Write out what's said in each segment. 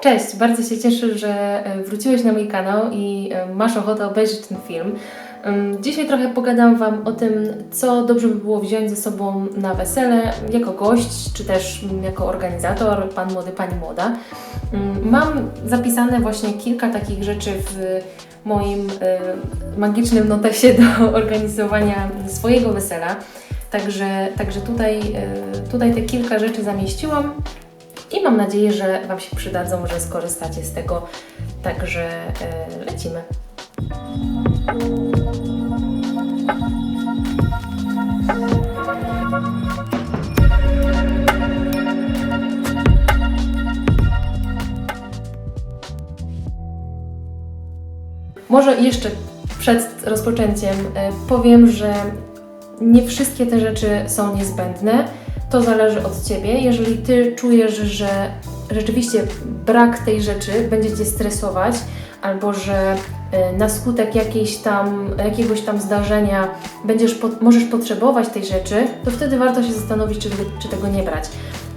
Cześć, bardzo się cieszę, że e, wróciłeś na mój kanał i e, masz ochotę obejrzeć ten film. Ym, Dzisiaj trochę pogadam Wam o tym, co dobrze by było wziąć ze sobą na wesele jako gość, czy też mm, jako organizator, pan młody, pani młoda. Ym, Mam zapisane właśnie kilka takich rzeczy w moim e, magicznym notesie do organizowania swojego wesela. Także, także tutaj, tutaj te kilka rzeczy zamieściłam i mam nadzieję, że Wam się przydadzą, że skorzystacie z tego. Także e, lecimy. Może jeszcze przed rozpoczęciem e, powiem, że nie wszystkie te rzeczy są niezbędne. To zależy od Ciebie. Jeżeli Ty czujesz, że rzeczywiście brak tej rzeczy będzie Cię stresować, albo że e, na skutek jakiejś tam, jakiegoś tam zdarzenia będziesz możesz potrzebować tej rzeczy, to wtedy warto się zastanowić, czy, czy tego nie brać.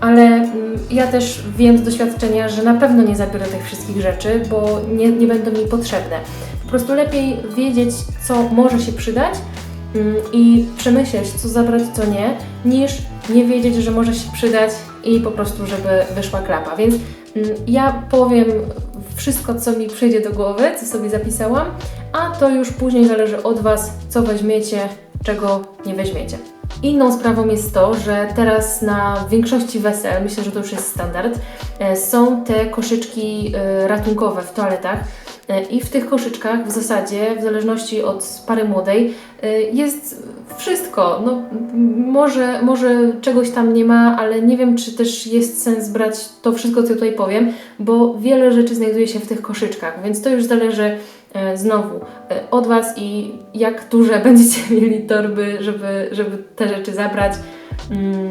Ale mm, ja też wiem z doświadczenia, że na pewno nie zabiorę tych wszystkich rzeczy, bo nie, nie będą mi potrzebne. Po prostu lepiej wiedzieć, co może się przydać i przemyśleć, co zabrać, co nie, niż nie wiedzieć, że może się przydać i po prostu, żeby wyszła klapa. Więc mm, ja powiem wszystko, co mi przyjdzie do głowy, co sobie zapisałam, a to już później zależy od Was, co weźmiecie, czego nie weźmiecie. Inną sprawą jest to, że teraz na większości wesel, myślę, że to już jest standard, e, są te koszyczki e, ratunkowe w toaletach. E, I w tych koszyczkach w zasadzie, w zależności od pary młodej, e, jest wszystko. No, może, może czegoś tam nie ma, ale nie wiem, czy też jest sens brać to wszystko, co tutaj powiem, bo wiele rzeczy znajduje się w tych koszyczkach, więc to już zależy e, znowu od Was i jak duże będziecie mieli torby, żeby, żeby te rzeczy zabrać. Mm,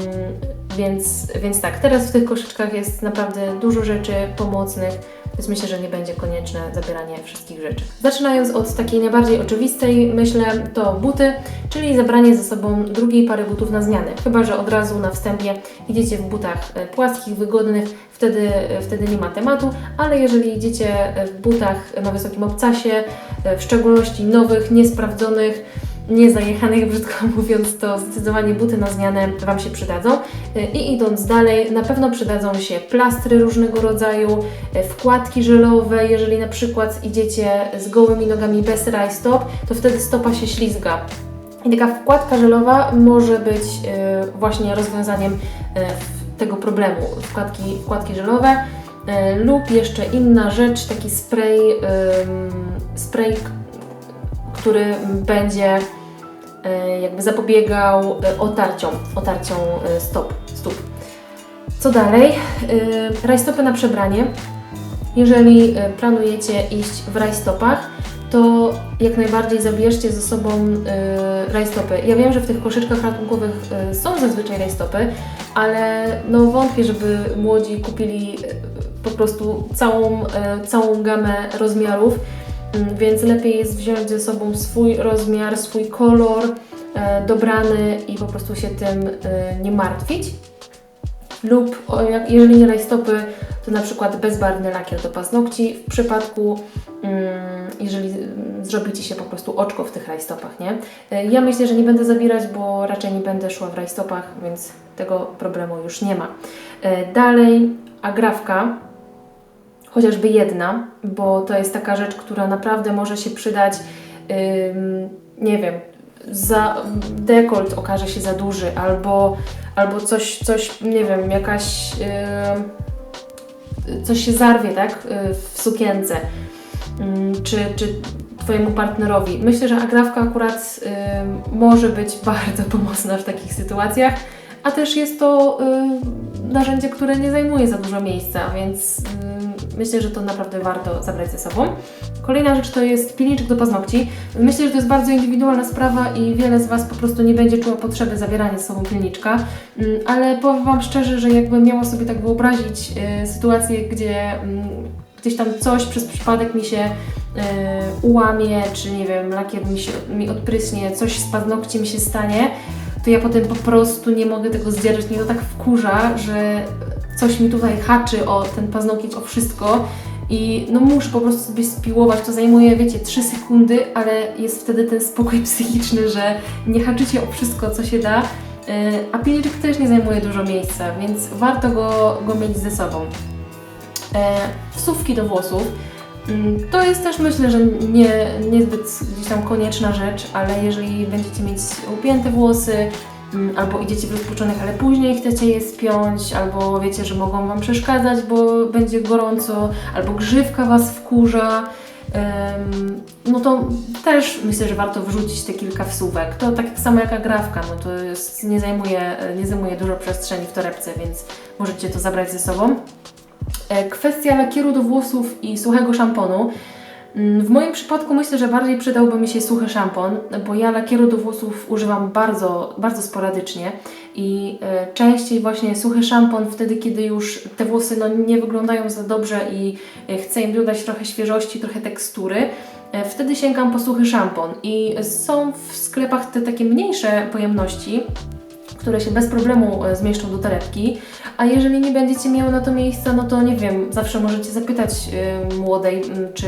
więc, więc tak, teraz w tych koszyczkach jest naprawdę dużo rzeczy pomocnych, więc myślę, że nie będzie konieczne zabieranie wszystkich rzeczy. Zaczynając od takiej najbardziej oczywistej, myślę, to buty, czyli zabranie ze sobą drugiej pary butów na zmianę. Chyba, że od razu na wstępie idziecie w butach e, płaskich, wygodnych, wtedy, e, wtedy nie ma tematu, ale jeżeli idziecie w butach na wysokim obcasie, e, w szczególności nowych, niesprawdzonych, niezajechanych, brzydko mówiąc, to zdecydowanie buty na zmianę Wam się przydadzą. E, I idąc dalej, na pewno przydadzą się plastry różnego rodzaju, e, wkładki żelowe. Jeżeli na przykład idziecie z gołymi nogami bez rajstop, to wtedy stopa się ślizga. I taka wkładka żelowa może być e, właśnie rozwiązaniem tego problemu. Wkładki, wkładki żelowe lub jeszcze inna rzecz, taki spray, spray, który będzie jakby zapobiegał e, otarciom, otarciom e, stop, stóp. Co dalej? E, Rajstopy na przebranie. Jeżeli e, planujecie iść w rajstopach, to jak najbardziej zabierzcie ze sobą e, rajstopy. Ja wiem, że w tych koszyczkach ratunkowych e, są zazwyczaj rajstopy, ale no wątpię, żeby młodzi kupili e, po prostu całą, e, całą gamę rozmiarów, więc lepiej jest wziąć ze sobą swój rozmiar, swój kolor e, dobrany i po prostu się tym e, nie martwić. Lub jeżeli nie rajstopy, to na przykład bezbarwny lakier do paznokci. W przypadku, mm, jeżeli mm, zrobi Ci się po prostu oczko w tych rajstopach, nie? E, Ja myślę, że nie będę zabierać, bo raczej nie będę szła w rajstopach, więc tego problemu już nie ma. Dalej, agrafka, chociażby jedna, bo to jest taka rzecz, która naprawdę może się przydać, nie wiem, za dekolt okaże się za duży, albo, albo coś, coś, nie wiem, jakaś, ym, coś się zarwie, tak, y, w sukience, Ym, czy, czy Twojemu partnerowi. Myślę, że agrafka akurat może być bardzo pomocna w takich sytuacjach, a też jest to y, narzędzie, które nie zajmuje za dużo miejsca, więc y, myślę, że to naprawdę warto zabrać ze sobą. Kolejna rzecz to jest pilniczek do paznokci. Myślę, że to jest bardzo indywidualna sprawa i wiele z Was po prostu nie będzie czuło potrzeby zabierania ze sobą pilniczka, Mm, ale powiem Wam szczerze, że jakbym miała sobie tak wyobrazić y, sytuację, gdzie mm, gdzieś tam coś przez przypadek mi się y, ułamie, czy nie wiem, lakier mi się mi odprysnie, coś z paznokci mi się stanie, to ja potem po prostu nie mogę tego zdzierżyć. Mnie to tak wkurza, że coś mi tutaj haczy o ten paznokieć, o wszystko i no muszę po prostu sobie spiłować, to zajmuje, wiecie, 3 sekundy, ale jest wtedy ten spokój psychiczny, że nie haczycie o wszystko, co się da, E, a pilniczek też nie zajmuje dużo miejsca, więc warto go, go mieć ze sobą. E, Wsówki do włosów. Mm, To jest też myślę, że nie, niezbyt gdzieś tam konieczna rzecz, ale jeżeli będziecie mieć upięte włosy, albo idziecie rozpuczonych, ale później chcecie je spiąć, albo wiecie, że mogą Wam przeszkadzać, bo będzie gorąco, albo grzywka Was wkurza, no to też myślę, że warto wrzucić te kilka wsówek. To tak samo jak agrawka, no to jest, nie, zajmuje, nie zajmuje dużo przestrzeni w torebce, więc możecie to zabrać ze sobą. E, Kwestia lakieru do włosów i suchego szamponu. Mm, W moim przypadku myślę, że bardziej przydałby mi się suchy szampon, bo ja lakieru do włosów używam bardzo, bardzo sporadycznie i e, częściej właśnie suchy szampon wtedy, kiedy już te włosy no, nie wyglądają za dobrze i e, chcę im dodać trochę świeżości, trochę tekstury. e, Wtedy sięgam po suchy szampon i są w sklepach te takie mniejsze pojemności, które się bez problemu zmieszczą do torebki. A jeżeli nie będziecie miały na to miejsca, no to nie wiem, zawsze możecie zapytać młodej, mm, czy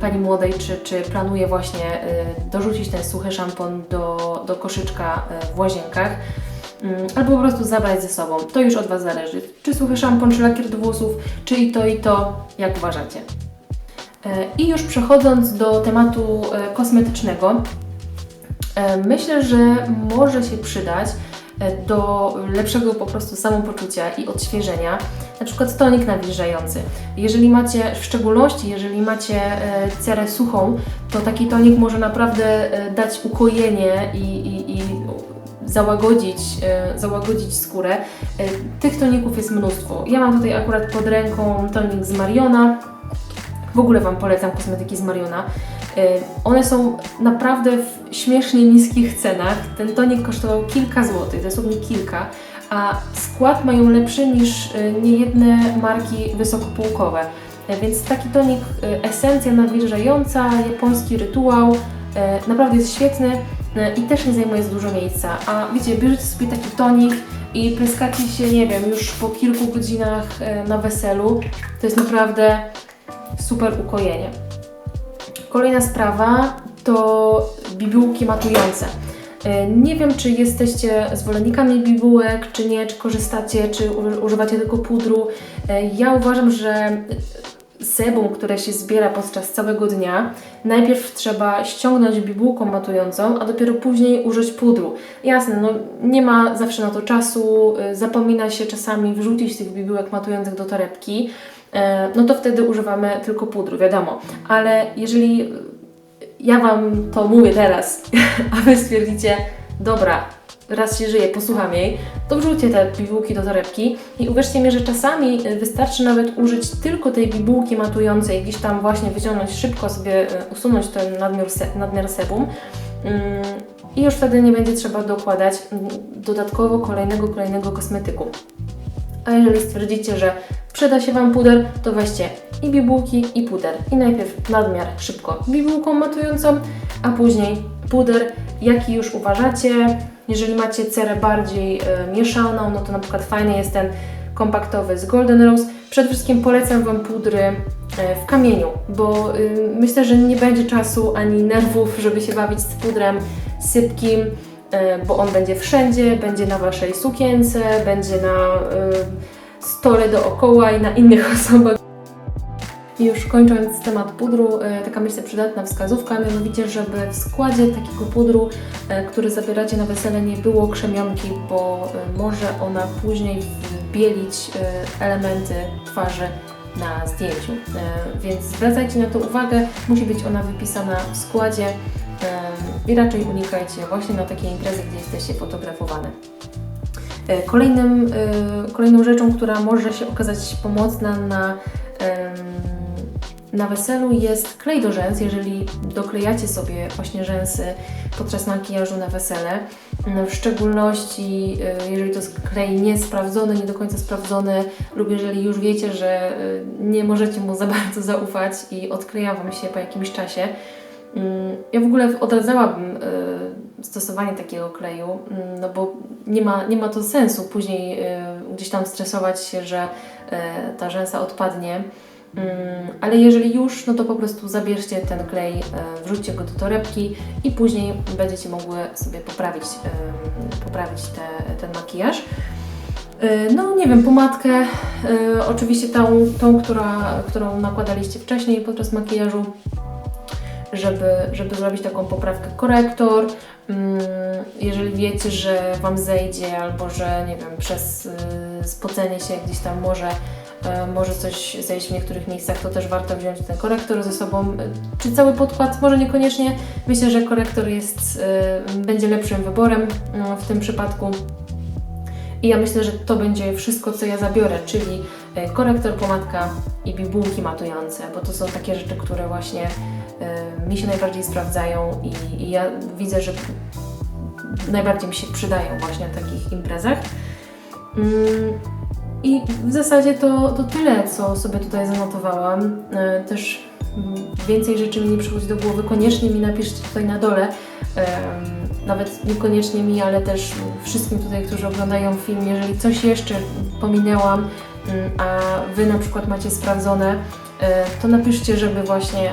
pani młodej, czy, czy planuje właśnie y, dorzucić ten suchy szampon do, do koszyczka y, w łazienkach. Albo po prostu zabrać ze sobą. To już od Was zależy. Czy suchy szampon, czy lakier do włosów, czy i to, i to, jak uważacie. I już przechodząc do tematu kosmetycznego, Myślę, że może się przydać do lepszego po prostu samopoczucia i odświeżenia, na przykład tonik nawilżający. Jeżeli macie, w szczególności jeżeli macie e, cerę suchą, to taki tonik może naprawdę e, dać ukojenie i, i, i załagodzić, e, załagodzić skórę. Tych toników jest mnóstwo. Ja mam tutaj akurat pod ręką tonik z Mariona. W ogóle Wam polecam kosmetyki z Mariona. One są naprawdę w śmiesznie niskich cenach. Ten tonik kosztował kilka złotych, dosłownie kilka, a skład mają lepszy niż y, niejedne marki wysokopółkowe. Y, Więc taki tonik, y, esencja nawilżająca, japoński rytuał, y, naprawdę jest świetny y, i też nie zajmuje za dużo miejsca. A wiecie, bierzecie sobie taki tonik i pryskacie się, nie wiem, już po kilku godzinach na weselu. To jest naprawdę super ukojenie. Kolejna sprawa to bibułki matujące. E, Nie wiem, czy jesteście zwolennikami bibułek, czy nie, czy korzystacie, czy używacie tylko pudru. E, Ja uważam, że sebum, które się zbiera podczas całego dnia, najpierw trzeba ściągnąć bibułką matującą, a dopiero później użyć pudru. Jasne, no nie ma zawsze na to czasu, y, zapomina się czasami wrzucić tych bibułek matujących do torebki, e, no to wtedy używamy tylko pudru, wiadomo. Ale jeżeli ja Wam to mówię teraz, a Wy stwierdzicie, dobra, raz się żyje, posłucham jej, to wrzućcie te bibułki do torebki i uwierzcie mi, że czasami y, wystarczy nawet użyć tylko tej bibułki matującej, gdzieś tam właśnie wyciągnąć szybko sobie, y, usunąć ten nadmiar, se, nadmiar sebum mm, i już wtedy nie będzie trzeba dokładać mm, dodatkowo kolejnego, kolejnego kosmetyku. A jeżeli stwierdzicie, że przyda się Wam puder, to weźcie i bibułki, i puder. I najpierw nadmiar szybko bibułką matującą, a później puder, jaki już uważacie. Jeżeli macie cerę bardziej e, mieszaną, no to na przykład fajny jest ten kompaktowy z Golden Rose. Przede wszystkim polecam Wam pudry e, w kamieniu, bo y, myślę, że nie będzie czasu ani nerwów, żeby się bawić z pudrem sypkim, e, bo on będzie wszędzie, będzie na Waszej sukience, będzie na y, stole dookoła i na innych osobach. I już kończąc temat pudru, e, taka myślę przydatna wskazówka, mianowicie, żeby w składzie takiego pudru, e, który zabieracie na wesele, nie było krzemionki, bo e, może ona później wbielić e, elementy twarzy na zdjęciu. Więc zwracajcie na to uwagę, musi być ona wypisana w składzie i raczej unikajcie właśnie na takie imprezy, gdzie jesteście fotografowane. Kolejnym, kolejną rzeczą, która może się okazać pomocna na, na weselu jest klej do rzęs, jeżeli doklejacie sobie właśnie rzęsy podczas makijażu na wesele. Mm, W szczególności e, jeżeli to jest klej niesprawdzony, nie do końca sprawdzony lub jeżeli już wiecie, że e, nie możecie mu za bardzo zaufać i odkleja Wam się po jakimś czasie. Mm, Ja w ogóle odradzałabym e, stosowanie takiego kleju, mm, no bo nie ma, nie ma to sensu później y, gdzieś tam stresować się, że y, ta rzęsa odpadnie. Mm, Ale jeżeli już, no to po prostu zabierzcie ten klej, y, wrzućcie go do torebki i później będziecie mogły sobie poprawić, y, poprawić te, ten makijaż. Y, No nie wiem, pomadkę, oczywiście tą, tą która, którą nakładaliście wcześniej podczas makijażu, żeby, żeby zrobić taką poprawkę korektor. Mm, Jeżeli wiecie, że Wam zejdzie albo że nie wiem, przez spocenie się gdzieś tam może, może coś zejść w niektórych miejscach, to też warto wziąć ten korektor ze sobą. Y, Czy cały podkład? Może niekoniecznie. Myślę, że korektor jest, y, będzie lepszym wyborem y, w tym przypadku. I ja myślę, że to będzie wszystko, co ja zabiorę, czyli e, korektor, pomadka i bibułki matujące, bo to są takie rzeczy, które właśnie e, mi się najbardziej sprawdzają i, i ja widzę, że najbardziej mi się przydają właśnie na takich imprezach. Mm, I w zasadzie to, to tyle, co sobie tutaj zanotowałam. E, Też mm, więcej rzeczy mi nie przychodzi do głowy. Koniecznie mi napiszcie tutaj na dole. Nawet niekoniecznie mi, ale też wszystkim tutaj, którzy oglądają film, jeżeli coś jeszcze pominęłam, mm, a Wy na przykład macie sprawdzone, e, to napiszcie, żeby właśnie,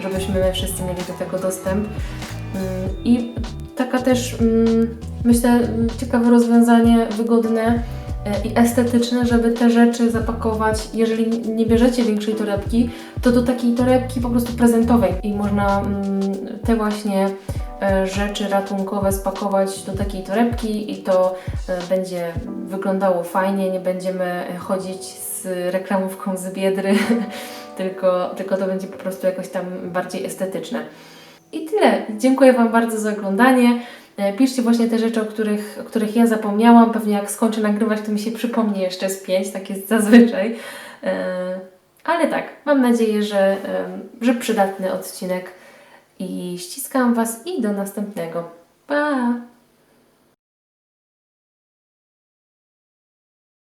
żebyśmy my wszyscy mieli do tego dostęp. Mm, I taka też, myślę, ciekawe rozwiązanie, wygodne i estetyczne, żeby te rzeczy zapakować. Jeżeli nie bierzecie większej torebki, to do takiej torebki po prostu prezentowej i można mm, te właśnie e, rzeczy ratunkowe spakować do takiej torebki i to e, będzie wyglądało fajnie, nie będziemy e, chodzić z reklamówką z biedry, tylko, tylko to będzie po prostu jakoś tam bardziej estetyczne. I tyle. Dziękuję Wam bardzo za oglądanie. E, Piszcie właśnie te rzeczy, o których, o których ja zapomniałam. Pewnie jak skończę nagrywać, to mi się przypomni jeszcze z pięć, tak jest zazwyczaj. E, Ale tak, mam nadzieję, że, że przydatny odcinek. I ściskam Was i do następnego. Pa!